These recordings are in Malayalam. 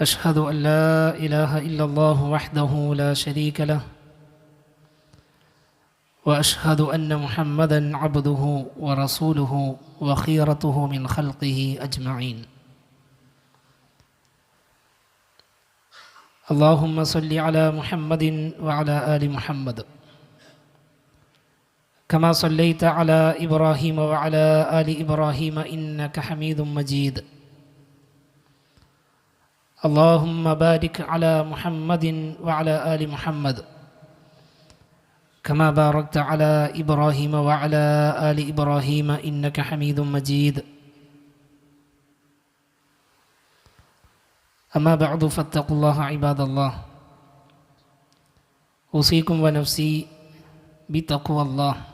أشهد أن لا إله إلا الله وحده لا شريك له وأشهد أن محمدا عبده ورسوله وخيرته من خلقه أجمعين. اللهم صل على محمد وعلى آل محمد كما صليت على إبراهيم وعلى آل إبراهيم إنك حميد مجيد. اللهم بارك على محمد وعلى آل محمد. كما باركت على إبراهيم وعلى آل إبراهيم إنك حميد مجيد. أما بعد فاتقوا الله عباد الله. أوصيكم ونفسي بتقوى الله.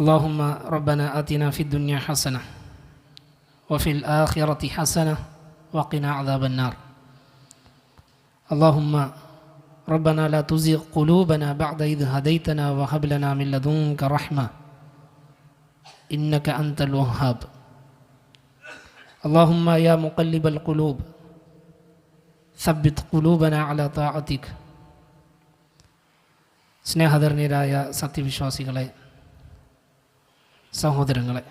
اللهم ربنا آتنا في الدنيا حسنة وفي الآخرة حسنة وقنا عذاب النار اللهم ربنا لا تزغ قلوبنا بعد إذ هديتنا وهب لنا من لدنك رحمة إنك أنت الوهاب اللهم يا مقلب القلوب ثبت قلوبنا على طاعتك സ്നേഹധർണീരായ സത്യവിശ്വാസികളെ സഹോദരങ്ങളെ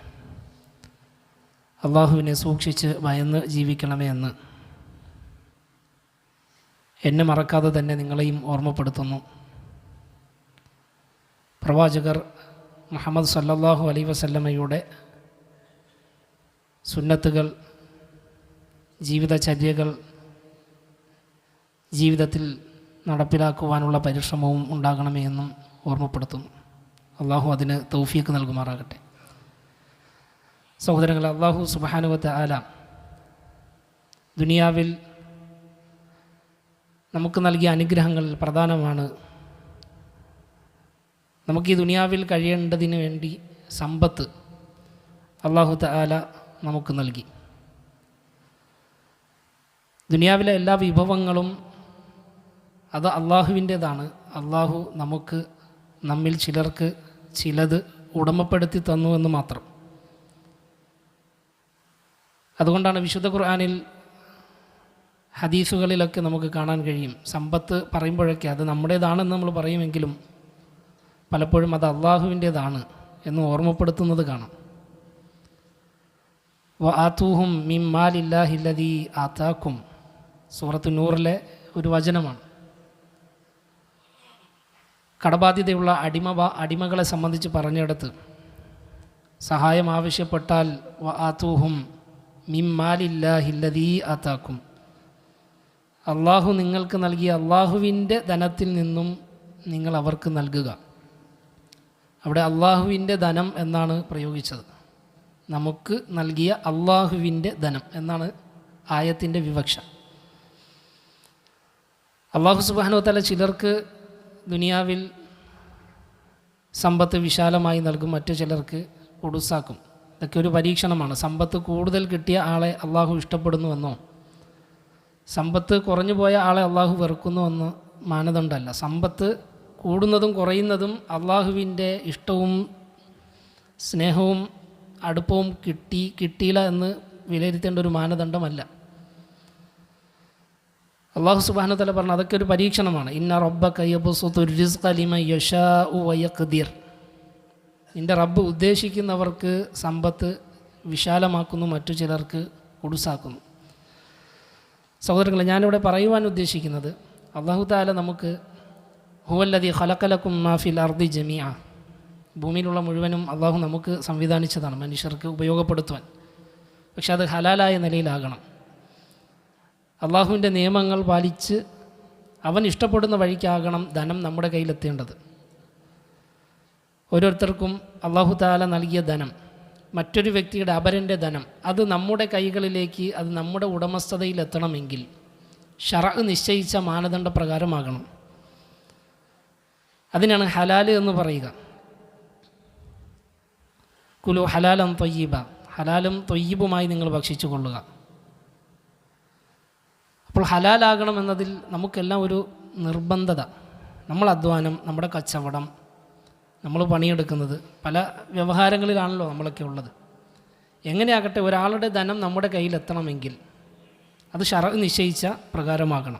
അള്ളാഹുവിനെ സൂക്ഷിച്ച് ഭയന്ന് ജീവിക്കണമേ എന്ന് എന്നെ മറക്കാതെ തന്നെ നിങ്ങളെയും ഓർമ്മപ്പെടുത്തുന്നു. പ്രവാചകർ മുഹമ്മദ് സല്ലാഹു അലൈ വസല്ലമ്മയുടെ സുന്നത്തുകൾ ജീവിതചര്യകൾ ജീവിതത്തിൽ നടപ്പിലാക്കുവാനുള്ള പരിശ്രമവും ഉണ്ടാകണമേ എന്നും ഓർമ്മപ്പെടുത്തുന്നു. അള്ളാഹു അതിന് തൗഫീക്ക് നൽകുമാറാകട്ടെ. സഹോദരങ്ങൾ അള്ളാഹു സുബാനുവത്ത് ആല ദുനിയാവിൽ നമുക്ക് നൽകിയ അനുഗ്രഹങ്ങൾ പ്രധാനമാണ്. നമുക്ക് ഈ ദുനിയാവിൽ കഴിയേണ്ടതിന് വേണ്ടി സമ്പത്ത് അള്ളാഹു താല നമുക്ക് നൽകി. ദുനിയാവിലെ എല്ലാ വിഭവങ്ങളും അത് അള്ളാഹുവിന്റേതാണ് അള്ളാഹു നമുക്ക് നമ്മിൽ ചിലർക്ക് ചിലത് ഉടമപ്പെടുത്തി തന്നു എന്ന് മാത്രം. അതുകൊണ്ടാണ് വിശുദ്ധ ഖുർആാനിൽ ഹദീസുകളിലൊക്കെ നമുക്ക് കാണാൻ കഴിയും. സമ്പത്ത് പറയുമ്പോഴൊക്കെ അത് നമ്മുടേതാണെന്ന് നമ്മൾ പറയുമെങ്കിലും പലപ്പോഴും അത് അള്ളാഹുവിന്റേതാണ് എന്ന് ഓർമ്മപ്പെടുത്തുന്നത് കാണാം. വ ആത്തൂഹും മിം മാലില്ലാഹില്ലതി ആത്താക്കും സൂറത്ത് നൂറിലെ ഒരു വചനമാണ്. കടബാധ്യതയുള്ള അടിമ അടിമകളെ സംബന്ധിച്ച് പറഞ്ഞിടത്ത് സഹായം ആവശ്യപ്പെട്ടാൽ വ ആത്തൂഹും മിം മാലില്ലാഹില്ലതി ആത്താക്കും അള്ളാഹു നിങ്ങൾക്ക് നൽകിയ അള്ളാഹുവിന്റെ ധനത്തിൽ നിന്നും നിങ്ങൾ അവർക്ക് നൽകുക. അവിടെ അള്ളാഹുവിന്റെ ധനം എന്നാണ് പ്രയോഗിച്ചത്. നമുക്ക് നൽകിയ അള്ളാഹുവിന്റെ ധനം എന്നാണ് ആയത്തിന്റെ വിവക്ഷ. അള്ളാഹു സുബാനുവത്തല ചിലർക്ക് ദുനിയാവിൽ സമ്പത്ത് വിശാലമായി നൽകും മറ്റു ചിലർക്ക് ഒടുസാക്കും. ഇതൊക്കെ ഒരു പരീക്ഷണമാണ്. സമ്പത്ത് കൂടുതൽ കിട്ടിയ ആളെ അള്ളാഹു ഇഷ്ടപ്പെടുന്നുവെന്നോ? സമ്പത്ത് കുറഞ്ഞു പോയ ആളെ അള്ളാഹു വെറുക്കുന്നുവെന്ന് മാനദണ്ഡമല്ല. സമ്പത്ത് കൂടുന്നതും കുറയുന്നതും അള്ളാഹുവിന്റെ ഇഷ്ടവും സ്നേഹവും അടുപ്പവും കിട്ടി കിട്ടിയില്ല എന്ന് വിലയിരുത്തേണ്ട ഒരു മാനദണ്ഡമല്ല. അള്ളാഹു സുബാനത്തല പറഞ്ഞു അതൊക്കെ ഒരു പരീക്ഷണമാണ്. ഇന്ന റബ്ബ കയ്യബുസുലിമ യഷാ വയഖദീർ നിന്റെ റബ്ബ് ഉദ്ദേശിക്കുന്നവർക്ക് സമ്പത്ത് വിശാലമാക്കുന്നു മറ്റു ചിലർക്ക് കുടുസാക്കുന്നു സഹോദരങ്ങളെ ഞാനിവിടെ പറയുവാൻ ഉദ്ദേശിക്കുന്നത് അള്ളാഹു താല നമുക്ക് ഹുവല്ലതി ഹലക്കലക്കും മാഫിൽ അർദി ജമിയ ഭൂമിയിലുള്ള മുഴുവനും അള്ളാഹു നമുക്ക് സംവിധാനിച്ചതാണ് മനുഷ്യർക്ക് ഉപയോഗപ്പെടുത്തുവാൻ. പക്ഷെ അത് ഹലാലായ നിലയിലാകണം. അള്ളാഹുവിന്റെ നിയമങ്ങൾ പാലിച്ച് അവൻ ഇഷ്ടപ്പെടുന്ന വഴിക്കാകണം ധനം നമ്മുടെ കയ്യിലെത്തേണ്ടത്. ഓരോരുത്തർക്കും അള്ളാഹു താല നൽകിയ ധനം മറ്റൊരു വ്യക്തിയുടെ അപരന്റെ ധനം അത് നമ്മുടെ കൈകളിലേക്ക് അത് നമ്മുടെ ഉടമസ്ഥതയിൽ എത്തണമെങ്കിൽ ഷറ നിശ്ചയിച്ച മാനദണ്ഡ പ്രകാരമാകണം. അതിനാണ് ഹലാൽ എന്ന് പറയുക. കുലു ഹലാലം തൊയ്യീബ ഹലാലും തൊയ്യീബുമായി നിങ്ങൾ ഭക്ഷിച്ചു കൊള്ളുക അപ്പോൾ ഹലാലാകണമെന്നതിൽ നമുക്കെല്ലാം ഒരു നിർബന്ധത. നമ്മൾ അധ്വാനം നമ്മുടെ കച്ചവടം നമ്മൾ പണിയെടുക്കുന്നത്. പല വ്യവഹാരങ്ങളിലാണല്ലോ നമ്മളൊക്കെ ഉള്ളത്. എങ്ങനെയാകട്ടെ ഒരാളുടെ ധനം നമ്മുടെ കയ്യിലെത്തണമെങ്കിൽ അത് ഷറ നിശ്ചയിച്ച പ്രകാരമാകണം.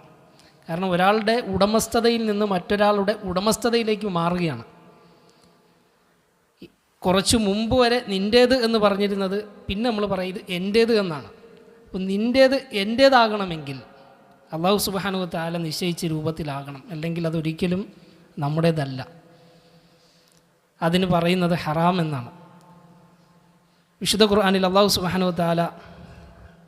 കാരണം ഒരാളുടെ ഉടമസ്ഥതയിൽ നിന്ന് മറ്റൊരാളുടെ ഉടമസ്ഥതയിലേക്ക് മാറുകയാണ്. കുറച്ച് മുമ്പ് വരെ നിന്റേത് എന്ന് പറഞ്ഞിരുന്നത് പിന്നെ നമ്മൾ പറയും ഇത് എന്റേത് എന്നാണ്. അപ്പോൾ നിന്റേത് എന്റേതാകണമെങ്കിൽ അള്ളാഹു സുബാനു താല നിശ്ചയിച്ച രൂപത്തിലാകണം. അല്ലെങ്കിൽ അതൊരിക്കലും നമ്മുടേതല്ല. അതിന് പറയുന്നത് ഹറാം എന്നാണ്. വിശുദ്ധ ഖുർആാനിൽ അള്ളാഹു സുബാനു താല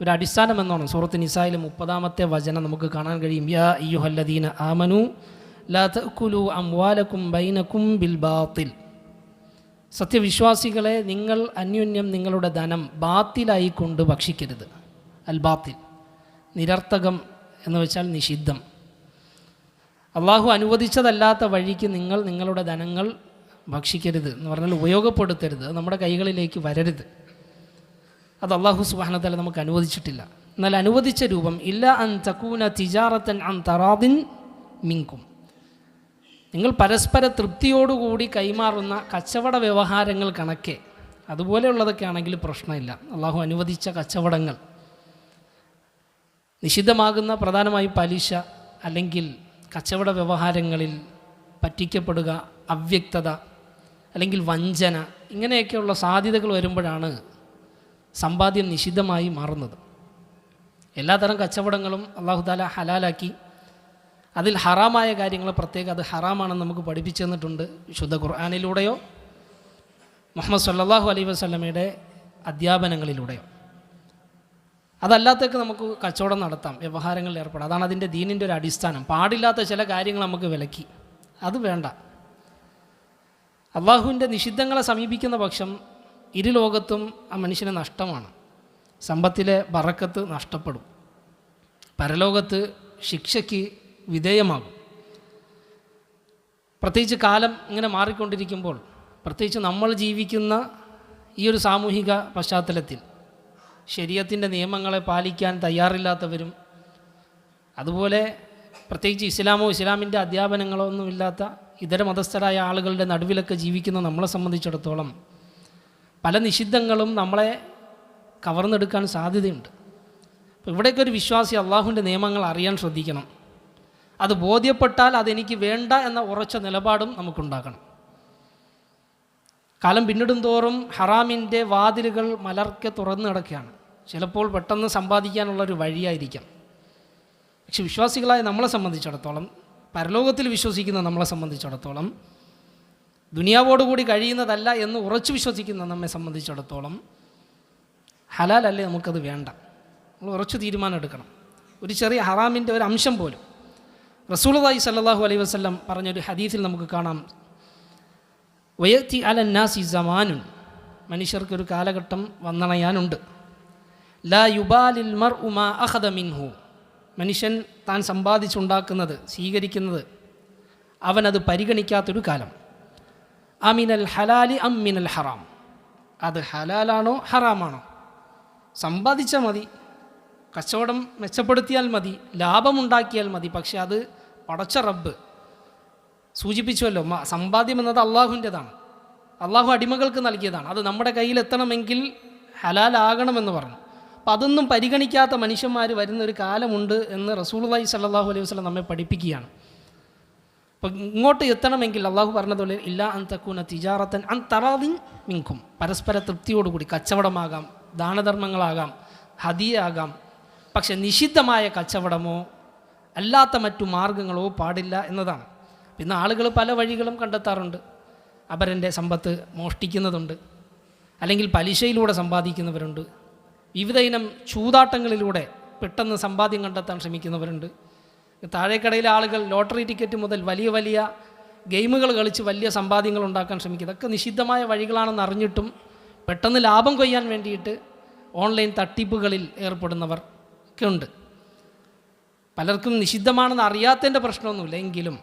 ഒരു അടിസ്ഥാനം എന്നാണ്. സൂറത്ത് നിസായിലെ മുപ്പതാമത്തെ വചനം നമുക്ക് കാണാൻ കഴിയും. യാ അയ്യുഹല്ലദീന ആമനു ലാ അംവാലക്കും ബൈനക്കും ബിൽ ബാത്തിൽ. സത്യവിശ്വാസികളെ നിങ്ങൾ അന്യോന്യം നിങ്ങളുടെ ധനം ബാത്തിലായി കൊണ്ട് ഭക്ഷിക്കരുത്. അൽ ബാത്തിൽ. നിരർത്ഥകം എന്ന് വെച്ചാൽ നിഷിദ്ധം. അള്ളാഹു അനുവദിച്ചതല്ലാത്ത വഴിക്ക് നിങ്ങൾ നിങ്ങളുടെ ധനങ്ങൾ ഭക്ഷിക്കരുത് എന്ന് പറഞ്ഞാൽ ഉപയോഗപ്പെടുത്തരുത്. നമ്മുടെ കൈകളിലേക്ക് വരരുത്. അത് അള്ളാഹു സുബാനത്തല നമുക്ക് അനുവദിച്ചിട്ടില്ല. എന്നാൽ അനുവദിച്ച രൂപം ഇല്ല അൻ തക്കൂന തിജാറത്തൻ അൻ തറാദിൻ മിങ്കും. നിങ്ങൾ പരസ്പര തൃപ്തിയോടുകൂടി കൈമാറുന്ന കച്ചവട വ്യവഹാരങ്ങൾ കണക്കെ. അതുപോലെയുള്ളതൊക്കെ ആണെങ്കിൽ പ്രശ്നമില്ല. അള്ളാഹു അനുവദിച്ച കച്ചവടങ്ങൾ. നിഷിദ്ധമാകുന്ന പ്രധാനമായും പലിശ അല്ലെങ്കിൽ കച്ചവട വ്യവഹാരങ്ങളിൽ പറ്റിക്കപ്പെടുക അവ്യക്തത അല്ലെങ്കിൽ വഞ്ചന ഇങ്ങനെയൊക്കെയുള്ള സാധ്യതകൾ വരുമ്പോഴാണ് സമ്പാദ്യം നിഷിദ്ധമായി മാറുന്നത്. എല്ലാതരം കച്ചവടങ്ങളും അള്ളാഹു താല ഹലാലാക്കി. അതിൽ ഹറാമായ കാര്യങ്ങൾ പ്രത്യേകം അത് ഹറാമാണെന്ന് നമുക്ക് പഠിപ്പിച്ചു തന്നിട്ടുണ്ട് വിശുദ്ധ ഖുർആാനിലൂടെയോ മുഹമ്മദ് സല്ലാഹു അലൈ വസ്ലമയുടെ അധ്യാപനങ്ങളിലൂടെയോ. അതല്ലാത്തൊക്കെ നമുക്ക് കച്ചവടം നടത്താം വ്യവഹാരങ്ങളിൽ ഏർപ്പെടാം. അതാണ് അതിന്റെ ദീനിന്റെ ഒരു അടിസ്ഥാനം. പാടില്ലാത്ത ചില കാര്യങ്ങൾ നമുക്ക് വിലക്കി. അത് വേണ്ട. അള്ളാഹുവിന്റെ നിഷിദ്ധങ്ങളെ സമീപിക്കുന്ന പക്ഷം ഇരു ലോകത്തും ആ മനുഷ്യന് നഷ്ടമാണ്. സമ്പത്തിലെ ബറക്കത്ത് നഷ്ടപ്പെടും. പരലോകത്ത് ശിക്ഷയ്ക്ക് വിധേയമാകും. പ്രത്യേകിച്ച് കാലം ഇങ്ങനെ മാറിക്കൊണ്ടിരിക്കുമ്പോൾ പ്രത്യേകിച്ച് നമ്മൾ ജീവിക്കുന്ന ഈ ഒരു സാമൂഹിക പശ്ചാത്തലത്തിൽ ശരീരത്തിന്റെ നിയമങ്ങളെ പാലിക്കാൻ തയ്യാറില്ലാത്തവരും അതുപോലെ പ്രത്യേകിച്ച് ഇസ്ലാമോ ഇസ്ലാമിന്റെ അധ്യാപനങ്ങളോ ഒന്നുമില്ലാത്ത ഇതര മതസ്ഥരായ ആളുകളുടെ നടുവിലൊക്കെ ജീവിക്കുന്ന നമ്മളെ സംബന്ധിച്ചിടത്തോളം പല നിഷിദ്ധങ്ങളും നമ്മളെ കവർന്നെടുക്കാൻ സാധ്യതയുണ്ട്. അപ്പോൾ ഇവിടേക്ക് ഒരു വിശ്വാസി അള്ളാഹുവിന്റെ നിയമങ്ങൾ അറിയാൻ ശ്രദ്ധിക്കണം. അത് ബോധ്യപ്പെട്ടാൽ അതെനിക്ക് വേണ്ട എന്ന ഉറച്ച നിലപാടും നമുക്കുണ്ടാക്കണം കാലം പിന്നിടും തോറും ഹറാമിന്റെ വാതിലുകൾ മലർക്കെ തുറന്നു കിടക്കുകയാണ് ചിലപ്പോൾ പെട്ടെന്ന് സമ്പാദിക്കാനുള്ളൊരു വഴിയായിരിക്കാം. പക്ഷെ വിശ്വാസികളായ നമ്മളെ സംബന്ധിച്ചിടത്തോളം പരലോകത്തിൽ വിശ്വസിക്കുന്ന നമ്മളെ സംബന്ധിച്ചിടത്തോളം ദുനിയാവോടുകൂടി കഴിയുന്നതല്ല എന്ന് ഉറച്ചു വിശ്വസിക്കുന്ന നമ്മെ സംബന്ധിച്ചിടത്തോളം ഹലാലല്ലേ നമുക്കത് വേണ്ട. നമ്മൾ ഉറച്ചു തീരുമാനം എടുക്കണം. ഒരു ചെറിയ ഹറാമിന്റെ ഒരു അംശം പോലും. റസൂലി സല്ലാഹു അലൈഹി വസ്ലം പറഞ്ഞൊരു ഹദീസിൽ നമുക്ക് കാണാം. വയത്തി അലന്നാസി സമാനുൻ. മനുഷ്യർക്കൊരു കാലഘട്ടം വന്നണയാനുണ്ട്. ലാ യുബാലിൽ മർ ഉമാ അഹദ മിൻഹു. മനുഷ്യൻ താൻ സമ്പാദിച്ചുണ്ടാക്കുന്നത് സ്വീകരിക്കുന്നത് അവനത് പരിഗണിക്കാത്തൊരു കാലം. അമിനൽ ഹലാലി അമ്മിനൽ ഹറാം. അത് ഹലാലാണോ ഹറാമാണോ? സമ്പാദിച്ചാൽ മതി. കച്ചവടം മെച്ചപ്പെടുത്തിയാൽ മതി ലാഭമുണ്ടാക്കിയാൽ മതി പക്ഷെ അത് പടച്ച റബ്ബ് സൂചിപ്പിച്ചുവല്ലോ സമ്പാദ്യം എന്നത് അള്ളാഹുവിന്റെതാണ്. അള്ളാഹു അടിമകൾക്ക് നൽകിയതാണ്. അത് നമ്മുടെ കയ്യിലെത്തണമെങ്കിൽ ഹലാലാകണമെന്ന് പറഞ്ഞു. അപ്പം അതൊന്നും പരിഗണിക്കാത്ത മനുഷ്യന്മാർ വരുന്നൊരു കാലമുണ്ട് എന്ന് റസൂൾലായി സല്ലാഹു അലൈഹി വസ്ലം നമ്മെ പഠിപ്പിക്കുകയാണ്. അപ്പം ഇങ്ങോട്ട് എത്തണമെങ്കിൽ അള്ളാഹു പറഞ്ഞതുപോലെ ഇല്ലാ അൻ തക്കൂന തിജാറത്തൻ അൻ തറാദിൻ മിങ്കും പരസ്പര തൃപ്തിയോടുകൂടി കച്ചവടമാകാം ദാനധർമ്മങ്ങളാകാം ഹതിയാകാം പക്ഷെ നിഷിദ്ധമായ കച്ചവടമോ അല്ലാത്ത മറ്റു മാർഗങ്ങളോ പാടില്ല എന്നതാണ്. പിന്നെ ആളുകൾ പല വഴികളും കണ്ടെത്താറുണ്ട്. അപരന്റെ സമ്പത്ത് മോഷ്ടിക്കുന്നതുണ്ട്. അല്ലെങ്കിൽ പലിശയിലൂടെ സമ്പാദിക്കുന്നവരുണ്ട്. വിവിധ ഇനം ചൂതാട്ടങ്ങളിലൂടെ പെട്ടെന്ന് സമ്പാദ്യം കണ്ടെത്താൻ ശ്രമിക്കുന്നവരുണ്ട്. താഴേക്കടയിലെ ആളുകൾ ലോട്ടറി ടിക്കറ്റ് മുതൽ വലിയ വലിയ ഗെയിമുകൾ കളിച്ച് വലിയ സമ്പാദ്യങ്ങൾ ഉണ്ടാക്കാൻ ശ്രമിക്കുക ഇതൊക്കെ നിഷിദ്ധമായ വഴികളാണെന്ന് അറിഞ്ഞിട്ടും പെട്ടെന്ന് ലാഭം കൊയ്യാൻ വേണ്ടിയിട്ട് ഓൺലൈൻ തട്ടിപ്പുകളിൽ ഏർപ്പെടുന്നവർ ഒക്കെ ഉണ്ട്. പലർക്കും നിഷിദ്ധമാണെന്ന് അറിയാത്തതിന്റെ പ്രശ്നമൊന്നുമില്ല. എങ്കിലും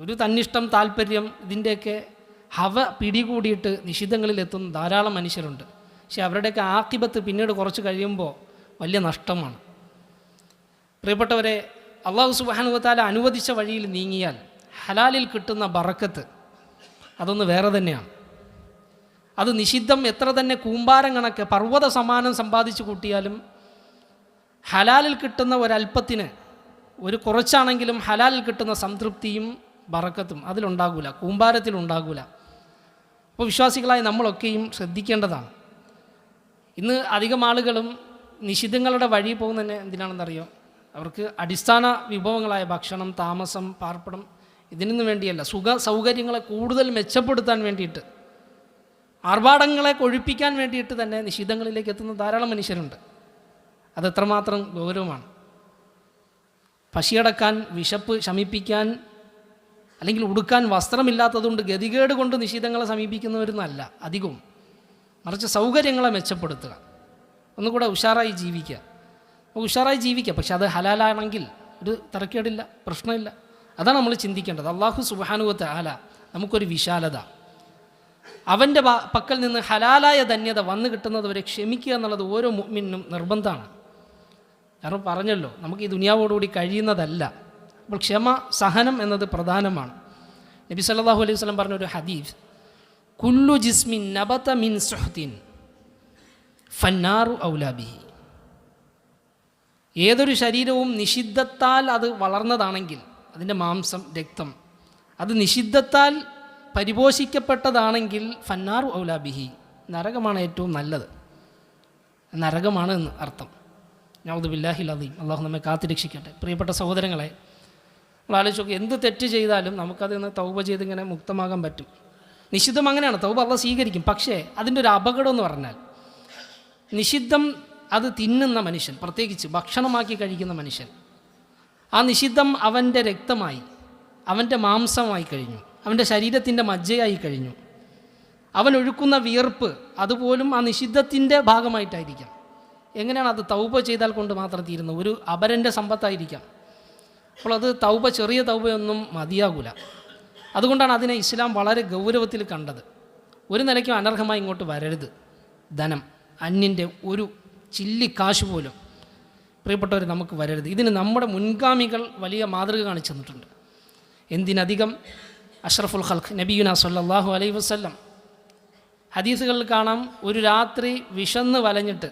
ഒരു തന്നിഷ്ടം താല്പര്യം ഇതിന്റെയൊക്കെ ഹവ പിടികൂടിയിട്ട് നിഷിദ്ധങ്ങളിൽ എത്തുന്ന ധാരാളം മനുഷ്യരുണ്ട്. പക്ഷെ അവരുടെയൊക്കെ ആക്കിബത്ത് പിന്നീട് കുറച്ച് കഴിയുമ്പോൾ വലിയ നഷ്ടമാണ്. പ്രിയപ്പെട്ടവരെ അള്ളാഹു സുബാനുവത്താല അനുവദിച്ച വഴിയിൽ നീങ്ങിയാൽ ഹലാലിൽ കിട്ടുന്ന ബറക്കത്ത് അതൊന്ന് വേറെ തന്നെയാണ്. അത് നിഷിദ്ധം എത്ര തന്നെ കൂമ്പാരം കണക്ക് പർവത സമാനം സമ്പാദിച്ചു കൂട്ടിയാലും ഹലാലിൽ കിട്ടുന്ന ഒരല്പത്തിന് ഒരു കുറച്ചാണെങ്കിലും ഹലാലിൽ കിട്ടുന്ന സംതൃപ്തിയും ബറക്കത്തും അതിലുണ്ടാകൂല കൂമ്പാരത്തിലുണ്ടാകൂല. അപ്പോൾ വിശ്വാസികളായി നമ്മളൊക്കെയും ശ്രദ്ധിക്കേണ്ടതാണ്. ഇന്ന് അധികം ആളുകളും നിഷിദ്ധങ്ങളുടെ വഴി പോകുന്നതന്നെ എന്തിനാണെന്നറിയോ? അവർക്ക് അടിസ്ഥാന വിഭവങ്ങളായ ഭക്ഷണം താമസം പാർപ്പിടം ഇതിനൊന്നും വേണ്ടിയല്ല. സുഖ സൗകര്യങ്ങളെ കൂടുതൽ മെച്ചപ്പെടുത്താൻ വേണ്ടിയിട്ട് ആർഭാടങ്ങളെ കൊഴിപ്പിക്കാൻ വേണ്ടിയിട്ട് തന്നെ നിഷിദ്ധങ്ങളിലേക്ക് എത്തുന്ന ധാരാളം മനുഷ്യരുണ്ട്. അതെത്രമാത്രം ഗൗരവമാണ്. പശിയടക്കാൻ വിശപ്പ് ശമിപ്പിക്കാൻ അല്ലെങ്കിൽ ഉടുക്കാൻ വസ്ത്രമില്ലാത്തതുകൊണ്ട് ഗതികേട് കൊണ്ട് നിഷിദ്ധങ്ങളെ സമീപിക്കുന്നവരൊന്നല്ല അധികവും. മറിച്ച് സൗകര്യങ്ങളെ മെച്ചപ്പെടുത്തുക. ഒന്നുകൂടെ ഉഷാറായി ജീവിക്കുക. ഉഷാറായി ജീവിക്കുക പക്ഷെ അത് ഹലാലാണെങ്കിൽ ഒരു തറക്കേടില്ല പ്രശ്നമില്ല. അതാണ് നമ്മൾ ചിന്തിക്കേണ്ടത്. അള്ളാഹു സുബാനുവത്ത് ആല നമുക്കൊരു വിശാലത. അവന്റെ പക്കൽ നിന്ന് ഹലാലായ ധന്യത വന്നു കിട്ടുന്നത് വരെ ക്ഷമിക്കുക എന്നുള്ളത് ഓരോ മുമ്മിനും നിർബന്ധമാണ്. കാരണം പറഞ്ഞല്ലോ നമുക്ക് ഈ ദുനിയാവോടുകൂടി കഴിയുന്നതല്ല. അപ്പോൾ ക്ഷമ സഹനം എന്നത് പ്രധാനമാണ്. നബി സല്ലാഹു അലൈഹി വസല്ലം പറഞ്ഞ ഒരു ഹദീഫ് കുല്ലു ജിസ്മിൻ നബത മിൻ സുഹ്തിൻ ഫന്നാറു ഔലാബിഹി ഏതൊരു ശരീരവും നിഷിദ്ധത്താൽ അത് വളർന്നതാണെങ്കിൽ അതിന്റെ മാംസം രക്തം അത് നിഷിദ്ധത്താൽ പരിപോഷിക്കപ്പെട്ടതാണെങ്കിൽ ഫന്നാറു ഔലാബിഹി നരകമാണ് ഏറ്റവും നല്ലത്. നരകമാണ് എന്ന് അർത്ഥം. ഞാവുദ് ബില്ലാഹിൽ അദീം അള്ളാഹു നമ്മെ കാത്തിരക്ഷിക്കട്ടെ പ്രിയപ്പെട്ട സഹോദരങ്ങളെ നമ്മൾ ആലോചിച്ച് നോക്കി എന്ത് തെറ്റ് ചെയ്താലും നമുക്കതിൽ നിന്ന് തൗബ ചെയ്തിങ്ങനെ മുക്തമാകാൻ പറ്റും. നിഷിദ്ധം അങ്ങനെയാണ് തൗബ അള്ള സ്വീകരിക്കും. പക്ഷേ അതിന്റെ ഒരു അപകടം എന്ന് പറഞ്ഞാൽ നിഷിദ്ധം അത് തിന്നുന്ന മനുഷ്യൻ പ്രത്യേകിച്ച് ഭക്ഷണമാക്കി കഴിക്കുന്ന മനുഷ്യൻ ആ നിഷിദ്ധം അവന്റെ രക്തമായി അവന്റെ മാംസമായി കഴിഞ്ഞു അവന്റെ ശരീരത്തിന്റെ മജ്ജയായി കഴിഞ്ഞു. അവൻ ഒഴുക്കുന്ന വിയർപ്പ് അതുപോലും ആ നിഷിദ്ധത്തിന്റെ ഭാഗമായിട്ടായിരിക്കാം. എങ്ങനെയാണ് അത് തൗപ ചെയ്താൽ കൊണ്ട് മാത്രം തീരുന്നത്? ഒരു അപരന്റെ സമ്പത്തായിരിക്കാം. അപ്പോൾ അത് തൗപ ചെറിയ തൗപയൊന്നും മതിയാകൂല. അതുകൊണ്ടാണ് അതിനെ ഇസ്ലാം വളരെ ഗൗരവത്തിൽ കണ്ടത്. ഒരു നിലയ്ക്കും അനർഹമായി ഇങ്ങോട്ട് വരരുത്. ധനം അന്യന്റെ ഒരു ചില്ലി കാശ് പോലും പ്രിയപ്പെട്ടവർ നമുക്ക് വരരുത്. ഇതിന് നമ്മുടെ മുൻഗാമികൾ വലിയ മാതൃക കാണിച്ചു തന്നിട്ടുണ്ട്. എന്തിനധികം അഷ്റഫുൽ ഖൽഖ് നബിയുന സല്ലല്ലാഹു അലൈ വസ്ല്ലം. ഹദീസുകളിൽ കാണാം ഒരു രാത്രി വിശന്ന് വലഞ്ഞിട്ട്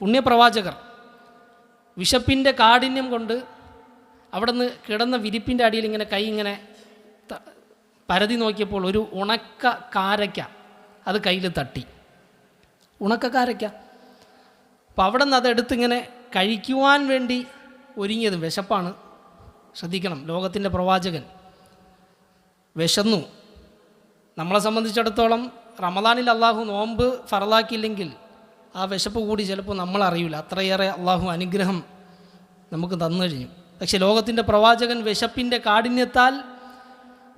പുണ്യപ്രവാചകർ വിശപ്പിന്റെ കാഠിന്യം കൊണ്ട് അവിടുന്ന് കിടന്ന വിരിപ്പിന്റെ അടിയിൽ ഇങ്ങനെ കൈ ഇങ്ങനെ പരതി നോക്കിയപ്പോൾ ഒരു ഉണക്ക കാരയ്ക്ക അത് കയ്യിൽ തട്ടി. ഉണക്ക കാരയ്ക്ക അപ്പോൾ അവിടെ നിന്ന് അതെടുത്തിങ്ങനെ കഴിക്കുവാൻ വേണ്ടി ഒരുങ്ങിയത് വിശപ്പാണ്. ശ്രദ്ധിക്കണം ലോകത്തിന്റെ പ്രവാചകൻ വിശന്നു. നമ്മളെ സംബന്ധിച്ചിടത്തോളം റമദാനിൽ അള്ളാഹു നോമ്പ് ഫറലാക്കിയില്ലെങ്കിൽ ആ വിശപ്പ് കൂടി ചിലപ്പോൾ നമ്മളറിയില്ല അത്രയേറെ അള്ളാഹു അനുഗ്രഹം നമുക്ക് തന്നു കഴിഞ്ഞു. പക്ഷേ ലോകത്തിന്റെ പ്രവാചകൻ വിശപ്പിന്റെ കാഠിന്യത്താൽ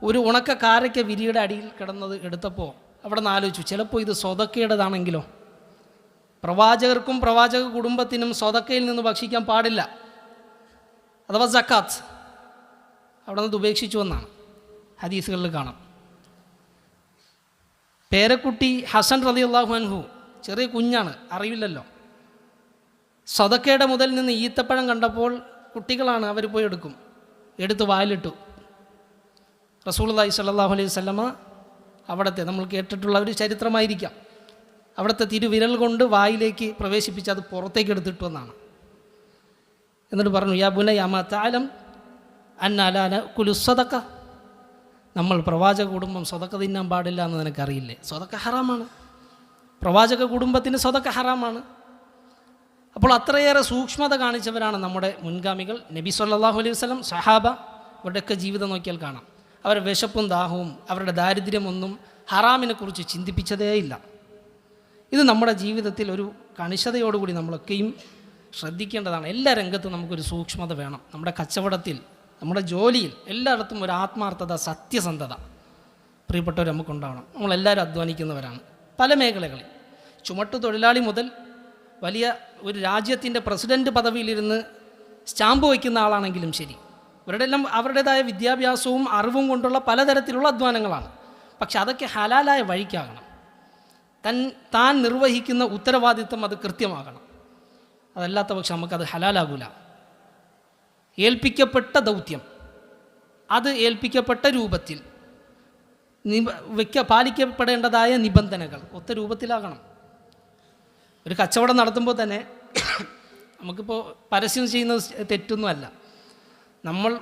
ഒരു ഉണക്ക കാരയ്ക്ക വിരിയുടെ അടിയിൽ കിടന്നത് എടുത്തപ്പോൾ അവിടെ നിന്ന് ആലോചിച്ചു. ചിലപ്പോൾ ഇത് സ്വതക്കേടതാണെങ്കിലോ? പ്രവാചകർക്കും പ്രവാചക കുടുംബത്തിനും സ്വതക്കയിൽ നിന്ന് ഭക്ഷിക്കാൻ പാടില്ല. അഥവാ സക്കാത്ത് അവിടെ നിന്ന് ഉപേക്ഷിച്ചു എന്നാണ്. ഹദീസുകളിൽ കാണാം. പേരക്കുട്ടി ഹസൻ റതി അള്ളാഹു അൻഹു ചെറിയ കുഞ്ഞാണ് അറിയില്ലല്ലോ സ്വതക്കയുടെ മുതൽ നിന്ന് ഈത്തപ്പഴം കണ്ടപ്പോൾ കുട്ടികളാണ് അവർ പോയി എടുക്കും. എടുത്ത് വായിലിട്ടു. റസൂൽല്ലാഹി സല്ലാഹു അലൈഹി സ്വലമ അവിടുത്തെ നമ്മൾ കേട്ടിട്ടുള്ള ഒരു ചരിത്രമായിരിക്കാം. അവിടുത്തെ തിരുവിരൽ കൊണ്ട് വായിലേക്ക് പ്രവേശിപ്പിച്ച് അത് പുറത്തേക്ക് എടുത്തിട്ടു എന്നാണ്. എന്നിട്ട് പറഞ്ഞു യാ ബുന യാമ താലം അന്നാലാന കുലുസ്വതക്ക നമ്മൾ പ്രവാചക കുടുംബം സ്വതക്ക തിന്നാൻ പാടില്ല എന്ന് നിനക്കറിയില്ലേ? സ്വതക്ക ഹറാമാണ്. പ്രവാചക കുടുംബത്തിന് സ്വതക്ക ഹറാമാണ്. അപ്പോൾ അത്രയേറെ സൂക്ഷ്മത കാണിച്ചവരാണ് നമ്മുടെ മുൻഗാമികൾ. നബി സല്ലാഹു അലൈഹി വസല്ലം സഹാബ ഇവരുടെയൊക്കെ ജീവിതം നോക്കിയാൽ കാണാം. അവരുടെ വിശപ്പും ദാഹവും അവരുടെ ദാരിദ്ര്യമൊന്നും ഹറാമിനെക്കുറിച്ച് ചിന്തിപ്പിച്ചതേയില്ല ഇത് നമ്മുടെ ജീവിതത്തിൽ ഒരു കണിശതയോടുകൂടി നമ്മളൊക്കെയും ശ്രദ്ധിക്കേണ്ടതാണ്. എല്ലാ രംഗത്തും നമുക്കൊരു സൂക്ഷ്മത വേണം. നമ്മുടെ കച്ചവടത്തിൽ നമ്മുടെ ജോലിയിൽ എല്ലായിടത്തും ഒരു ആത്മാർത്ഥത സത്യസന്ധത പ്രിയപ്പെട്ടവർ നമുക്കുണ്ടാവണം. നമ്മളെല്ലാവരും അധ്വാനിക്കുന്നവരാണ്. പല മേഖലകളിൽ. ചുമട്ടു തൊഴിലാളി മുതൽ വലിയ ഒരു രാജ്യത്തിന്റെ പ്രസിഡന്റ് പദവിയിലിരുന്ന് സ്റ്റാമ്പ് വയ്ക്കുന്ന ആളാണെങ്കിലും ശരി. ഇവരുടെ എല്ലാം അവരുടേതായ വിദ്യാഭ്യാസവും അറിവും കൊണ്ടുള്ള പലതരത്തിലുള്ള അധ്വാനങ്ങളാണ്. പക്ഷെ അതൊക്കെ ഹലാലായ വഴിക്കാകണം. തൻ താൻ നിർവഹിക്കുന്ന ഉത്തരവാദിത്വം അത് കൃത്യമാകണം. അതല്ലാത്ത പക്ഷെ നമുക്കത് ഹലാലാകൂല. ഏൽപ്പിക്കപ്പെട്ട ദൗത്യം അത് ഏൽപ്പിക്കപ്പെട്ട രൂപത്തിൽ നിബ വയ്ക്ക പാലിക്കപ്പെടേണ്ടതായ നിബന്ധനകൾ ഒത്ത രൂപത്തിലാകണം. ഒരു കച്ചവടം നടത്തുമ്പോൾ തന്നെ നമുക്കിപ്പോൾ പരസ്യം ചെയ്യുന്നത് തെറ്റൊന്നുമല്ല. നമ്മൾ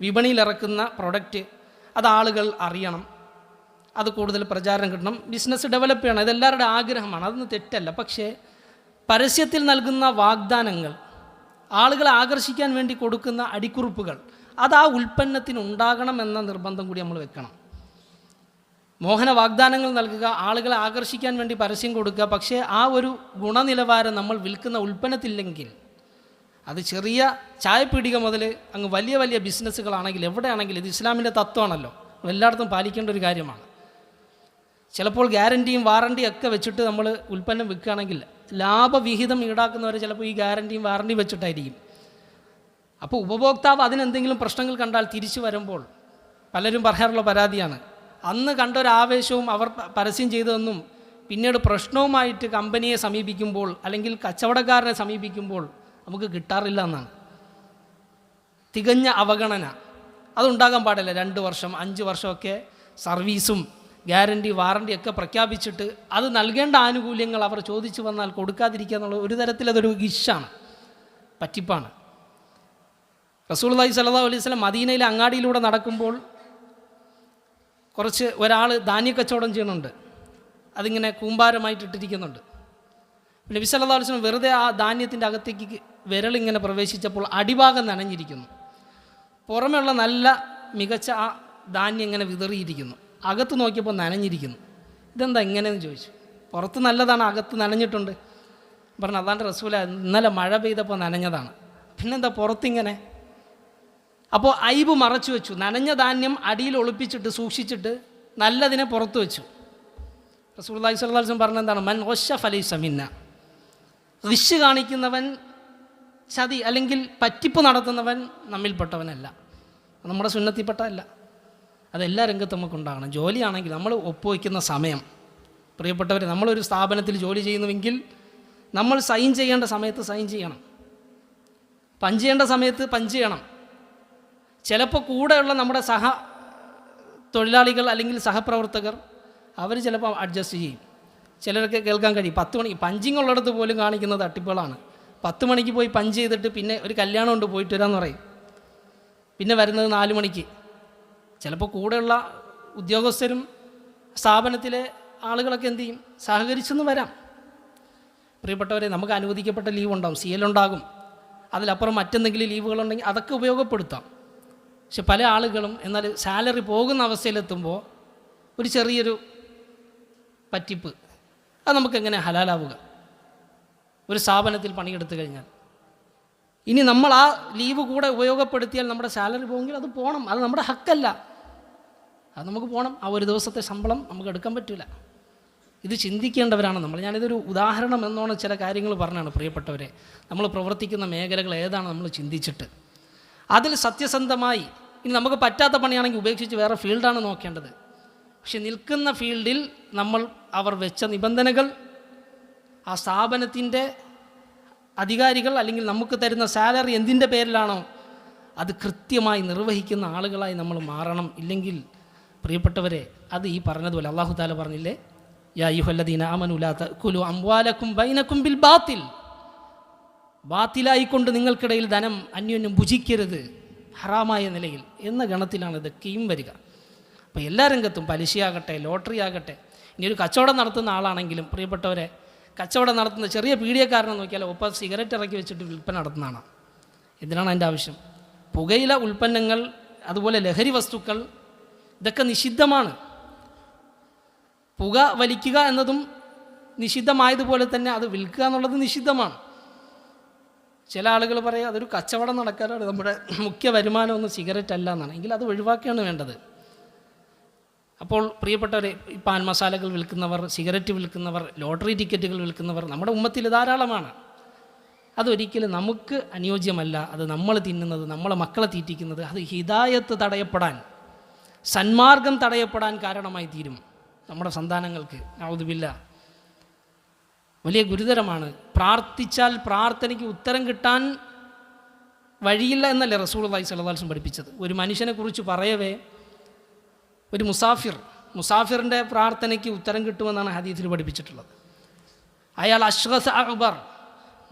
വിപണിയിൽ ഇറക്കുന്ന പ്രൊഡക്റ്റ് അത് ആളുകൾ അറിയണം. അത് കൂടുതൽ പ്രചാരം കിട്ടണം. ബിസിനസ് ഡെവലപ്പ് ചെയ്യണം. ഇതെല്ലാവരുടെ ആഗ്രഹമാണ്. അതൊന്നും തെറ്റല്ല. പക്ഷേ പരസ്യത്തിൽ നൽകുന്ന വാഗ്ദാനങ്ങൾ ആളുകളെ ആകർഷിക്കാൻ വേണ്ടി കൊടുക്കുന്ന അടിക്കുറിപ്പുകൾ അത് ആ ഉൽപ്പന്നത്തിന് ഉണ്ടാകണം എന്ന നിർബന്ധം കൂടി നമ്മൾ വെക്കണം. മോഹന വാഗ്ദാനങ്ങൾ നൽകുക ആളുകളെ ആകർഷിക്കാൻ വേണ്ടി പരസ്യം കൊടുക്കുക പക്ഷേ ആ ഒരു ഗുണനിലവാരം നമ്മൾ വിൽക്കുന്ന ഉൽപ്പന്നത്തില്ലെങ്കിൽ അത് ചെറിയ ചായപ്പീടിക മുതൽ അങ്ങ് വലിയ വലിയ ബിസിനസ്സുകളാണെങ്കിൽ എവിടെയാണെങ്കിലും ഇത് ഇസ്ലാമിന്റെ തത്വമാണല്ലോ. എല്ലായിടത്തും പാലിക്കേണ്ട ഒരു കാര്യമാണ്. ചിലപ്പോൾ ഗ്യാരന്റിയും വാറണ്ടിയും ഒക്കെ വെച്ചിട്ട് നമ്മൾ ഉൽപ്പന്നം വിൽക്കുകയാണെങ്കിൽ ലാഭവിഹിതം ഈടാക്കുന്നവരെ ചിലപ്പോൾ ഈ ഗ്യാരന്റിയും വാറണ്ടിയും വെച്ചിട്ടായിരിക്കും. അപ്പോൾ ഉപഭോക്താവ് അതിനെന്തെങ്കിലും പ്രശ്നങ്ങൾ കണ്ടാൽ തിരിച്ചു വരുമ്പോൾ പലരും പറയാറുള്ള പരാതിയാണ്. അന്ന് കണ്ടൊരാവേശവും അവർ പരസ്യം ചെയ്തതെന്നും പിന്നീട് പ്രശ്നവുമായിട്ട് കമ്പനിയെ സമീപിക്കുമ്പോൾ അല്ലെങ്കിൽ കച്ചവടക്കാരനെ സമീപിക്കുമ്പോൾ നമുക്ക് കിട്ടാറില്ല എന്നാണ്. തികഞ്ഞ അവഗണന. അതുണ്ടാകാൻ പാടില്ല. രണ്ട് വർഷം അഞ്ച് വർഷമൊക്കെ സർവീസും ഗ്യാരണ്ടി വാറണ്ടി ഒക്കെ പ്രഖ്യാപിച്ചിട്ട് അത് നൽകേണ്ട ആനുകൂല്യങ്ങൾ അവർ ചോദിച്ചു വന്നാൽ കൊടുക്കാതിരിക്കുക എന്നുള്ള ഒരു തരത്തിൽ അതൊരു ഗിഷാണ് പറ്റിപ്പാണ്. റസൂൽദായി സല്ലല്ലാഹു അലൈഹി വസല്ലം മദീനയിലെ അങ്ങാടിയിലൂടെ നടക്കുമ്പോൾ കുറച്ച് ഒരാൾ ധാന്യക്കച്ചവടം ചെയ്യുന്നുണ്ട്. അതിങ്ങനെ കൂമ്പാരമായിട്ട് ഇട്ടിരിക്കുന്നുണ്ട് നബി സല്ലാ അലൈഹി വസല്ലം വെറുതെ ആ ധാന്യത്തിന്റെ അകത്തേക്ക് വിരലിങ്ങനെ പ്രവേശിച്ചപ്പോൾ അടിഭാഗം നനഞ്ഞിരിക്കുന്നു. പുറമെയുള്ള നല്ല മികച്ച ആ ധാന്യം ഇങ്ങനെ വിതറിയിരിക്കുന്നു. അകത്ത് നോക്കിയപ്പോൾ നനഞ്ഞിരിക്കുന്നു. ഇതെന്താ ഇങ്ങനെയെന്ന് ചോദിച്ചു. പുറത്ത് നല്ലതാണ് അകത്ത് നനഞ്ഞിട്ടുണ്ട്. പറഞ്ഞു അതാണ്ട് റസൂല ഇന്നലെ മഴ പെയ്തപ്പോൾ നനഞ്ഞതാണ്. പിന്നെന്താ പുറത്തിങ്ങനെ? അപ്പോൾ ഐബ് മറച്ചു വെച്ചു. നനഞ്ഞ ധാന്യം അടിയിൽ ഒളിപ്പിച്ചിട്ട് സൂക്ഷിച്ചിട്ട് നല്ലതിനെ പുറത്തു വെച്ചു. റസൂൽ റസൂല്ലാഹി സ്വല്ലാസ്ലം പറഞ്ഞെന്താണ്? മൻ ഒശ ഫലൈ സമിന്ന ഋഷ് കാണിക്കുന്നവൻ ചതി അല്ലെങ്കിൽ പറ്റിപ്പ് നടത്തുന്നവൻ നമ്മിൽപ്പെട്ടവനല്ല. നമ്മുടെ നമ്മുടെ സുന്നത്തിൽപ്പെട്ടതല്ല. അതെല്ലാ രംഗത്തും നമുക്കുണ്ടാകണം. ജോലിയാണെങ്കിൽ നമ്മൾ ഒപ്പുവയ്ക്കുന്ന സമയം. പ്രിയപ്പെട്ടവർ നമ്മളൊരു സ്ഥാപനത്തിൽ ജോലി ചെയ്യുന്നുവെങ്കിൽ നമ്മൾ സൈൻ ചെയ്യേണ്ട സമയത്ത് സൈൻ ചെയ്യണം. പഞ്ച് ചെയ്യേണ്ട സമയത്ത് പഞ്ച് ചെയ്യണം. ചിലപ്പോൾ കൂടെയുള്ള നമ്മുടെ സഹ തൊഴിലാളികൾ അല്ലെങ്കിൽ സഹപ്രവർത്തകർ അവർ ചിലപ്പോൾ അഡ്ജസ്റ്റ് ചെയ്യും. ചിലരൊക്കെ കേൾക്കാൻ കഴിയും. പത്ത് മണി പഞ്ചിങ് ഉള്ളിടത്ത് പോലും കാണിക്കുന്നത് തട്ടിപ്പുകളാണ്. പത്ത് മണിക്ക് പോയി പഞ്ച് ചെയ്തിട്ട് പിന്നെ ഒരു കല്യാണം ഉണ്ട് പോയിട്ട് വരാമെന്ന് പറയും. പിന്നെ വരുന്നത് നാല് മണിക്ക്. ചിലപ്പോൾ കൂടെയുള്ള ഉദ്യോഗസ്ഥരും സ്ഥാപനത്തിലെ ആളുകളൊക്കെ എന്തു ചെയ്യും? സഹകരിച്ചെന്ന് വരാം. പ്രിയപ്പെട്ടവരെ നമുക്ക് അനുവദിക്കപ്പെട്ട ലീവ് ഉണ്ടാകും സി എൽ ഉണ്ടാകും. അതിലപ്പുറം മറ്റെന്തെങ്കിലും ലീവുകളുണ്ടെങ്കിൽ അതൊക്കെ ഉപയോഗപ്പെടുത്താം. പക്ഷെ പല ആളുകളും എന്നാൽ സാലറി പോകുന്ന അവസ്ഥയിലെത്തുമ്പോൾ ഒരു ചെറിയൊരു പറ്റിപ്പ്. അത് നമുക്കെങ്ങനെ ഹലാലാവുക? ഒരു സ്ഥാപനത്തിൽ പണിയെടുത്തു കഴിഞ്ഞാൽ. ഇനി നമ്മൾ ആ ലീവ് കൂടെ ഉപയോഗപ്പെടുത്തിയാൽ നമ്മുടെ സാലറി പോകുമെങ്കിൽ അത് പോകണം അത് നമ്മുടെ ഹക്കല്ല. അത് നമുക്ക് പോകണം ആ ഒരു ദിവസത്തെ ശമ്പളം നമുക്ക് എടുക്കാൻ പറ്റില്ല ഇത് ചിന്തിക്കേണ്ടവരാണ് നമ്മൾ. ഞാനിതൊരു ഉദാഹരണം എന്നോണം ചില കാര്യങ്ങൾ പറഞ്ഞാണ് പ്രിയപ്പെട്ടവരെ. നമ്മൾ പ്രവർത്തിക്കുന്ന മേഖലകൾ ഏതാണ് നമ്മൾ ചിന്തിച്ചിട്ട്. അതിൽ സത്യസന്ധമായി ഇനി നമുക്ക് പറ്റാത്ത പണിയാണെങ്കിൽ ഉപേക്ഷിച്ച് വേറെ ഫീൽഡാണ് നോക്കേണ്ടത്. പക്ഷെ നിൽക്കുന്ന ഫീൽഡിൽ നമ്മൾ അവർ വെച്ച നിബന്ധനകൾ ആ സ്ഥാപനത്തിന്റെ അധികാരികൾ അല്ലെങ്കിൽ നമുക്ക് തരുന്ന സാലറി എന്തിന്റെ പേരിലാണോ അത് കൃത്യമായി നിർവഹിക്കുന്ന ആളുകളായി നമ്മൾ മാറണം. ഇല്ലെങ്കിൽ പ്രിയപ്പെട്ടവരെ അത് ഈ പറഞ്ഞതുപോലെ അള്ളാഹു താല പറഞ്ഞില്ലേ? യാ യുഹല്ലദീന ആമനുലാത്ത കുലു അംവാലക്കും ബൈനക്കും ബിൽ ബാത്തിൽ. ബാത്തിലായിക്കൊണ്ട് നിങ്ങൾക്കിടയിൽ ധനം അന്യോന്യം ഭുജിക്കരുത്. ഹറാമായ നിലയിൽ എന്ന ഗണത്തിലാണ് ഇതൊക്കെയും വരിക. അപ്പോൾ എല്ലാ രംഗത്തും പലിശയാകട്ടെ ലോട്ടറി ആകട്ടെ ഇനി ഒരു കച്ചവടം നടത്തുന്ന ആളാണെങ്കിലും പ്രിയപ്പെട്ടവരെ കച്ചവടം നടത്തുന്ന ചെറിയ പീഡിയക്കാരനെ നോക്കിയാൽ ഒപ്പം സിഗരറ്റ് ഇറക്കി വെച്ചിട്ട് വിൽപ്പന നടത്തുന്നതാണ്. എന്തിനാണ് അതിന്റെ ആവശ്യം. പുകയില ഉൽപ്പന്നങ്ങൾ അതുപോലെ ലഹരി വസ്തുക്കൾ ഇതൊക്കെ നിഷിദ്ധമാണ്. പുക വലിക്കുക എന്നതും നിഷിദ്ധമായതുപോലെ തന്നെ അത് വിൽക്കുക എന്നുള്ളത് നിഷിദ്ധമാണ്. ചില ആളുകൾ പറയും അതൊരു കച്ചവടം നടക്കാനാണ് നമ്മുടെ മുഖ്യ വരുമാനമൊന്നും സിഗരറ്റ് അല്ല എന്നാണ്. എങ്കിൽ അത് ഒഴിവാക്കുകയാണ് വേണ്ടത്. അപ്പോൾ പ്രിയപ്പെട്ടവരെ ഈ പാൻ മസാലകൾ വിൽക്കുന്നവർ സിഗരറ്റ് വിൽക്കുന്നവർ ലോട്ടറി ടിക്കറ്റുകൾ വിൽക്കുന്നവർ നമ്മുടെ ഉമ്മത്തിൽ ധാരാളമാണ്. അതൊരിക്കലും നമുക്ക് അനുയോജ്യമല്ല. അത് നമ്മൾ തിന്നുന്നത് നമ്മളെ മക്കളെ തീറ്റിക്കുന്നത് അത് ഹിതായത്ത് തടയപ്പെടാൻ സന്മാർഗം തടയപ്പെടാൻ കാരണമായി തീരും നമ്മുടെ സന്താനങ്ങൾക്ക്. ഔതുബില്ല വലിയ ഗുരുതരമാണ്. പ്രാർത്ഥിച്ചാൽ പ്രാർത്ഥനയ്ക്ക് ഉത്തരം കിട്ടാൻ വഴിയില്ല എന്നല്ലേ റസൂൾ അള്ളഹി സ്വലാസം പഠിപ്പിച്ചത്. ഒരു മനുഷ്യനെക്കുറിച്ച് പറയവേ ഒരു മുസാഫിർ മുസാഫിറിന്റെ പ്രാർത്ഥനയ്ക്ക് ഉത്തരം കിട്ടുമെന്നാണ് ഹദീസിൽ പഠിപ്പിച്ചിട്ടുള്ളത്. അയാൾ അഷ്റസ് അക്ബർ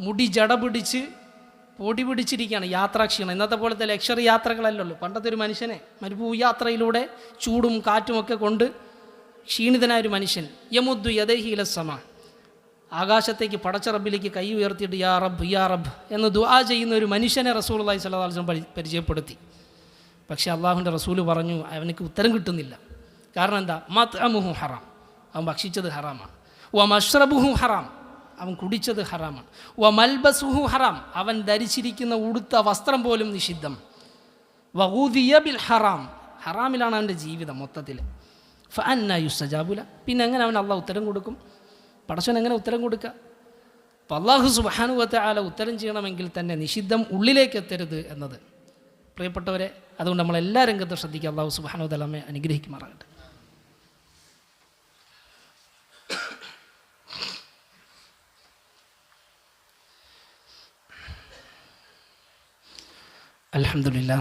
മുടി ജട പിടിച്ച് പൊടി പിടിച്ചിരിക്കുകയാണ് യാത്രാക്ഷീണം ഇന്നത്തെ പോലത്തെ ലക്ഷറി യാത്രകളല്ലല്ലോ. പണ്ടത്തെ ഒരു മനുഷ്യനെ മരുഭൂ യാത്രയിലൂടെ ചൂടും കാറ്റുമൊക്കെ കൊണ്ട് ക്ഷീണിതനായ ഒരു മനുഷ്യൻ. യമുദ്ദു യദേഹീലസമ ആകാശത്തേക്ക് പടച്ച റബ്ബിലേക്ക് കൈ ഉയർത്തിയിട്ട് യാ റബ്ബ് യാ റബ്ബ് എന്ന് ദുആ ചെയ്യുന്ന ഒരു മനുഷ്യനെ റസൂൽ അള്ളഹി സ്വലാസ്ലം പരിചയപ്പെടുത്തി. പക്ഷേ അള്ളാഹുവിന്റെ റസൂൽ പറഞ്ഞു അവനക്ക് ഉത്തരം കിട്ടുന്നില്ല. കാരണം എന്താ? മത് അമുഹു ഹറാം. അവൻ ഭക്ഷിച്ചത് ഹറാമാണ്. വ മഷ്റബുഹു ഹറാം. അവൻ കുടിച്ചത് ഹറാമാണ്. വ മൽബസുഹു ഹറാം. അവൻ ധരിച്ചിരിക്കുന്ന ഉടുത്ത വസ്ത്രം പോലും നിഷിദ്ധം. വഊദിയ ബിൽ ഹറാം. ഹറാമിലാണ് അവന്റെ ജീവിതം മൊത്തത്തിൽ. ഫഅന്ന യുസജാബുല പിന്നെ എങ്ങനെ അവൻ അള്ളാഹ് ഉത്തരം കൊടുക്കും? പടച്ചവൻ എങ്ങനെ ഉത്തരം കൊടുക്കുക അപ്പോൾ അള്ളാഹു സുബാനുവത്തെ ആല ഉത്തരം ചെയ്യണമെങ്കിൽ തന്നെ നിഷിദ്ധം ഉള്ളിലേക്ക് എത്തരുത് എന്നത്. പ്രിയപ്പെട്ടവരെ അതുകൊണ്ട് നമ്മൾ എല്ലാ രംഗത്തും ശ്രദ്ധിക്കുക അള്ളാഹു സുബാനു തലമെ അനുഗ്രഹിക്കുമാറാകട്ടെ അലഹമുല്ല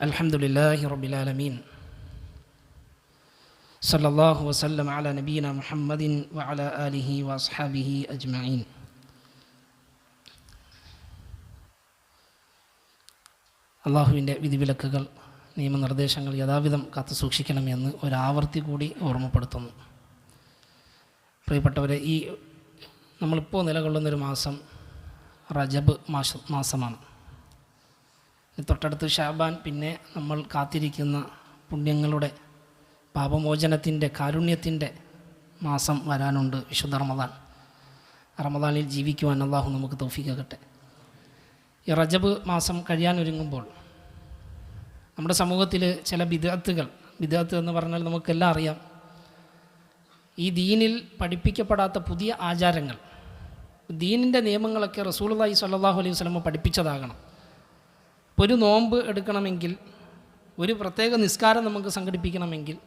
അലഹമുല്ലാഹി റബിലാലമീൻ صلى الله وسلم على نبينا محمد وعلى آله وأصحابه أجمعين അള്ളാഹുവിന്റെ വിധിവിലക്കുകൾ നിയമനിർദ്ദേശങ്ങൾ യഥാവിധം കാത്തു സൂക്ഷിക്കണമെന്ന് ഒരാവർത്തി കൂടി ഓർമ്മപ്പെടുത്തുന്നു. പ്രിയപ്പെട്ടവരെ ഈ നമ്മളിപ്പോൾ നിലകൊള്ളുന്നൊരു മാസം റജബ് മാസ മാസമാണ്. തൊട്ടടുത്ത് ഷാബാൻ പിന്നെ നമ്മൾ കാത്തിരിക്കുന്ന പുണ്യങ്ങളുടെ പാപമോചനത്തിന്റെ കാരുണ്യത്തിന്റെ മാസം വരാനുണ്ട് വിശുദ്ധ റമദാൻ. റമദാനിൽ ജീവിക്കുവാൻ അള്ളാഹു നമുക്ക് തൗഫീക്കാകട്ടെ ഈ റജബ് മാസം കഴിയാനൊരുങ്ങുമ്പോൾ നമ്മുടെ സമൂഹത്തിൽ ചില വിദഗ്ധകൾ വിദഗ്ധ എന്ന് പറഞ്ഞാൽ നമുക്കെല്ലാം അറിയാം. ഈ ദീനിൽ പഠിപ്പിക്കപ്പെടാത്ത പുതിയ ആചാരങ്ങൾ ദീനിന്റെ നിയമങ്ങളൊക്കെ റസൂലുള്ളാഹി സ്വല്ലല്ലാഹു അലൈഹി വസല്ലം പഠിപ്പിച്ചതാകണം. ഇപ്പോൾ ഒരു നോമ്പ് എടുക്കണമെങ്കിൽ ഒരു പ്രത്യേക നിസ്കാരം നമുക്ക് സംഘടിപ്പിക്കണമെങ്കിൽ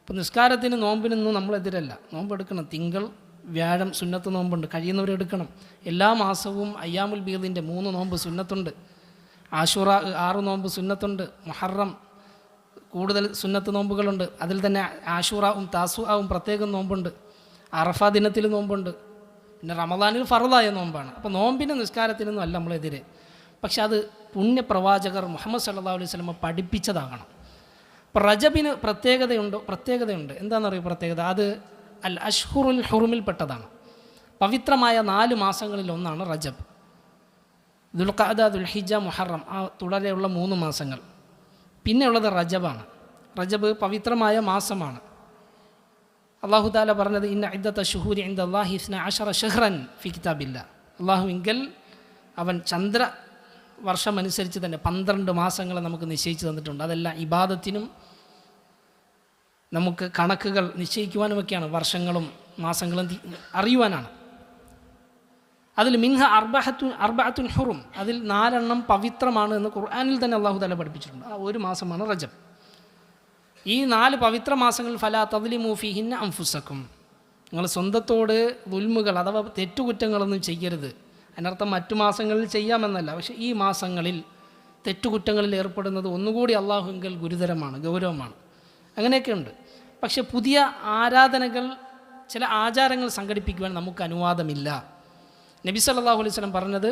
ഇപ്പോൾ നിസ്കാരത്തിന് നോമ്പിനൊന്നും നമ്മളെതിരല്ല. നോമ്പ് എടുക്കണം തിങ്കൾ വ്യാഴം സുന്നത്ത് നോമ്പുണ്ട്. കഴിയുന്നവരെടുക്കണം എല്ലാ മാസവും അയ്യാമുൽ ബീദിന്റെ മൂന്ന് നോമ്പ് സുന്നത്തുണ്ട്. ആഷുറ ആറ് നോമ്പ് സുന്നത്തുണ്ട്. മുഹറം കൂടുതൽ സുന്നത്ത് നോമ്പുകളുണ്ട്. അതിൽ തന്നെ ആഷുറാവും താസു ആവും പ്രത്യേകം നോമ്പുണ്ട്. അറഫ ദിനത്തിൽ നോമ്പുണ്ട്. പിന്നെ റമദാനിൽ ഫറദായ നോമ്പാണ്. അപ്പോൾ നോമ്പിന് നിസ്കാരത്തിനൊന്നും അല്ല നമ്മളെതിരെ. പക്ഷെ അത് പുണ്യപ്രവാചകർ മുഹമ്മദ് സല്ലാ അലൈഹി സ്വലമ പഠിപ്പിച്ചതാകണം. അപ്പോൾ റജബിന് പ്രത്യേകതയുണ്ട് പ്രത്യേകതയുണ്ട്. എന്താണെന്നറിയോ പ്രത്യേകത? അത് അൽ അഷ്ഹുറുൽ ഹുറുമിൽപ്പെട്ടതാണ്. പവിത്രമായ നാല് മാസങ്ങളിൽ ഒന്നാണ് റജബ്. ദുൽഖാദ ദുൽഹിജ മുഹറം ആ തുടരെയുള്ള മൂന്ന് മാസങ്ങൾ. പിന്നെയുള്ളത് റജബാണ്. റജബ് പവിത്രമായ മാസമാണ്. അള്ളാഹു താല പറഞ്ഞത് ഇന്ന ഇദ്ദത്ത ഷുഹൂരി ഇന്ദ അള്ളാഹി ഇസ്ന അഷറ ഷെഹ്റൻ ഫി കിതാബില്ല. അള്ളാഹുവിങ്കൽ അവൻ ചന്ദ്ര വർഷമനുസരിച്ച് തന്നെ പന്ത്രണ്ട് മാസങ്ങൾ നമുക്ക് നിശ്ചയിച്ചു തന്നിട്ടുണ്ട്. അതെല്ലാം ഇബാദത്തിനും നമുക്ക് കണക്കുകൾ നിശ്ചയിക്കുവാനുമൊക്കെയാണ് വർഷങ്ങളും മാസങ്ങളും അറിയുവാനാണ്. അതിൽ മിൻഹ അർബഹത്തു അർബഅത്തുൻ ഹുറും. അതിൽ നാലെണ്ണം പവിത്രമാണ് എന്ന് ഖുർആാനിൽ തന്നെ അള്ളാഹു തല പഠിപ്പിച്ചിട്ടുണ്ട്. ആ ഒരു മാസമാണ് റജബ്. ഈ നാല് പവിത്ര മാസങ്ങളിൽ ഫലാ തദ്ലി മൂഫിഹിന്ന അംഫുസക്കും. നിങ്ങൾ സ്വന്തത്തോട് ദുൽമുകൾ അഥവാ തെറ്റുകുറ്റങ്ങളൊന്നും ചെയ്യരുത്. അതിനർത്ഥം മറ്റു മാസങ്ങളിൽ ചെയ്യാമെന്നല്ല. പക്ഷേ ഈ മാസങ്ങളിൽ തെറ്റുകുറ്റങ്ങളിൽ ഏർപ്പെടുന്നത് ഒന്നുകൂടി അള്ളാഹുങ്കൽ ഗുരുതരമാണ് ഗൗരവമാണ്. അങ്ങനെയൊക്കെ ഉണ്ട് പക്ഷെ പുതിയ ആരാധനകൾ ചില ആചാരങ്ങൾ സംഘടിപ്പിക്കുവാൻ നമുക്ക് അനുവാദമില്ല. നബി സല്ലാഹു അലൈഹി സ്വലം പറഞ്ഞത്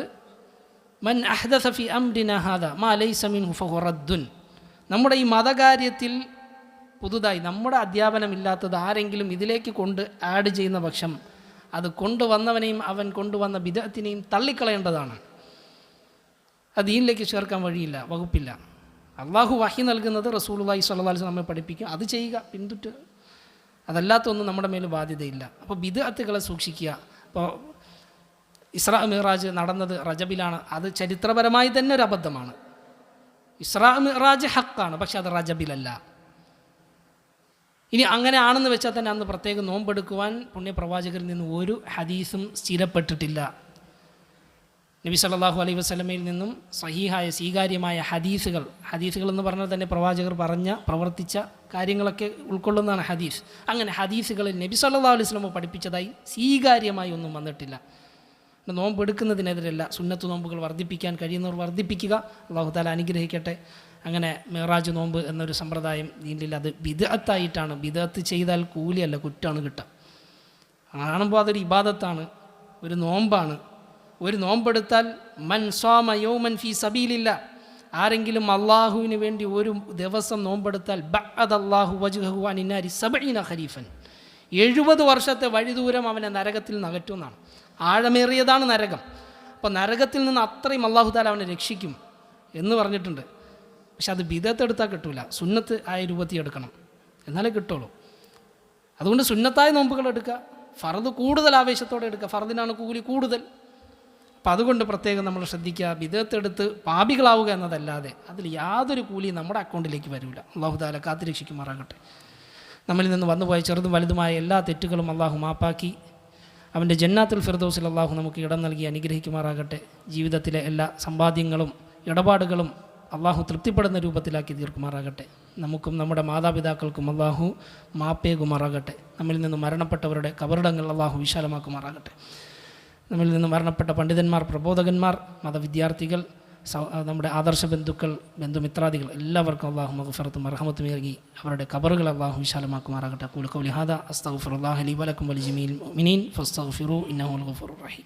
മൻ അഹ്ദസ ഫി അംരിന ഹാദ മാ അലൈ മിൻഹു ഹുഫുറദ്ദുൻ നമ്മുടെ ഈ മതകാര്യത്തിൽ പുതുതായി നമ്മുടെ അധ്യാപനമില്ലാത്തത് ആരെങ്കിലും ഇതിലേക്ക് കൊണ്ട് ആഡ് ചെയ്യുന്ന പക്ഷം അത് കൊണ്ടുവന്നവനെയും അവൻ കൊണ്ടുവന്ന വിധത്തിനെയും തള്ളിക്കളയേണ്ടതാണ്. അത് ഇതിലേക്ക് ചേർക്കാൻ വഴിയില്ല വകുപ്പില്ല. അള്ളാഹു വഹി നൽകുന്നത് റസൂലുള്ളാഹി സ്വല്ലല്ലാഹി അലൈഹി നമ്മെ പഠിപ്പിക്കുക അത് ചെയ്യുക പിന്തുട്ട്. അതല്ലാത്തൊന്നും നമ്മുടെ മേൽ ബാധ്യതയില്ല. അപ്പോൾ ബിദഅത്തുകളെ സൂക്ഷിക്കുക. അപ്പോൾ ഇസ്രാ മിറാജ് നടന്നത് റജബിലാണ്. അത് ചരിത്രപരമായി തന്നെ ഒരു അബദ്ധമാണ്. ഇസ്രാ മിറാജ് ഹക്കാണ് പക്ഷെ അത് റജബിലല്ല. ഇനി അങ്ങനെ ആണെന്ന് വെച്ചാൽ തന്നെ അന്ന് പ്രത്യേകം നോമ്പെടുക്കുവാൻ പുണ്യപ്രവാചകരിൽ നിന്ന് ഒരു ഹദീസും സ്ഥിരപ്പെട്ടിട്ടില്ല. നബി സല്ലല്ലാഹു അലൈഹി വസ്ലമയിൽ നിന്നും സഹീഹായ സ്വീകാര്യമായ ഹദീസുകൾ ഹദീസുകൾ എന്ന് പറഞ്ഞാൽ തന്നെ പ്രവാചകർ പറഞ്ഞ പ്രവർത്തിച്ച കാര്യങ്ങളൊക്കെ ഉൾക്കൊള്ളുന്നതാണ് ഹദീസ്. അങ്ങനെ ഹദീസുകളിൽ നബി സല്ലല്ലാഹു അലൈഹി വസല്ലമ പഠിപ്പിച്ചതായി സ്വീകാര്യമായി ഒന്നും വന്നിട്ടില്ല. നോമ്പ് എടുക്കുന്നതിനെതിരല്ല സുന്നത്ത് നോമ്പുകൾ വർദ്ധിപ്പിക്കാൻ കഴിയുന്നവർ വർദ്ധിപ്പിക്കുക. അള്ളാഹു താല അനുഗ്രഹിക്കട്ടെ. അങ്ങനെ മെഹറാജ് നോമ്പ് എന്നൊരു സമ്പ്രദായം ഇതിൽ അത് വിദഗത്തായിട്ടാണ് വിദഗത്ത് ചെയ്താൽ കൂലിയല്ല കുറ്റാണ് കിട്ടുക. കാണുമ്പോൾ അതൊരു ഇബാദത്താണ് ഒരു നോമ്പാണ്. ഒരു നോമ്പെടുത്താൽ മൻ സ്വാമ യൗമൻ ഫി സബീലില്ല. ആരെങ്കിലും അള്ളാഹുവിന് വേണ്ടി ഒരു ദിവസം നോമ്പെടുത്താൽ ബഅദ് അള്ളാഹു വജുഹു അനിന്നാരി സബീന ഖരീഫൻ എഴുപത് വർഷത്തെ വഴിദൂരം അവനെ നരകത്തിൽ നിന്ന് അകറ്റുമെന്നാണ് ആഴമേറിയതാണ് നരകം. അപ്പോൾ നരകത്തിൽ നിന്ന് അത്രയും അള്ളാഹു താല അവനെ രക്ഷിക്കും എന്ന് പറഞ്ഞിട്ടുണ്ട്. പക്ഷെ അത് ബിദത്തെടുത്താൽ കിട്ടൂല. സുന്നത്ത് ആയ രൂപത്തിൽ എടുക്കണം. എന്നാലേ കിട്ടുള്ളൂ. അതുകൊണ്ട് സുന്നത്തായ നോമ്പുകൾ എടുക്കുക. ഫറദ് കൂടുതൽ ആവേശത്തോടെ എടുക്കുക. ഫറദിനാണ് കൂലി കൂടുതൽ. അപ്പം അതുകൊണ്ട് പ്രത്യേകം നമ്മൾ ശ്രദ്ധിക്കുക. വിധത്തെടുത്ത് പാപികളാവുക എന്നതല്ലാതെ അതിൽ യാതൊരു കൂലിയും നമ്മുടെ അക്കൗണ്ടിലേക്ക് വരില്ല അള്ളാഹുദാല കാത്തിരക്ഷിക്കുമാറാകട്ടെ നമ്മളിൽ നിന്ന് വന്നുപോയ ചെറുതും വലുതുമായ എല്ലാ തെറ്റുകളും അള്ളാഹു മാപ്പാക്കി. അവന്റെ ജന്നാത്തുൽ ഫിർദോസിൽ അള്ളാഹു നമുക്ക് ഇടം നൽകി അനുഗ്രഹിക്കുമാറാകട്ടെ. ജീവിതത്തിലെ എല്ലാ സമ്പാദ്യങ്ങളും ഇടപാടുകളും അള്ളാഹു തൃപ്തിപ്പെടുന്ന രൂപത്തിലാക്കി തീർക്കുമാറാകട്ടെ. നമുക്കും നമ്മുടെ മാതാപിതാക്കൾക്കും അള്ളാഹു മാപ്പേകുമാറാകട്ടെ. നമ്മിൽ നിന്ന് മരണപ്പെട്ടവരുടെ കബറിടങ്ങൾ അള്ളാഹു വിശാലമാക്കുമാറാകട്ടെ. നമ്മിൽ നിന്ന് മരണപ്പെട്ട പണ്ഡിതന്മാർ പ്രബോധകന്മാർ മതവിദ്യാർത്ഥികൾ നമ്മുടെ ആദർശ ബന്ധുക്കൾ ബന്ധുമിത്രാദികൾ എല്ലാവർക്കും അള്ളാഹു മഹഫറത്തും അർഹമത്തും നൽകി അവരുടെ കബറുകൾ അള്ളാഹു വിശാലമാക്കുമാറാകട്ടെ. കൂലക്കൗലി അസ്തഫുറാഹലി വലക്കും വലി ജമീൽ മുഅ്മിനീൻ ഫസ്തഗ്ഫിറു ഇന്നഹുൽ ഗഫുർ റഹീം.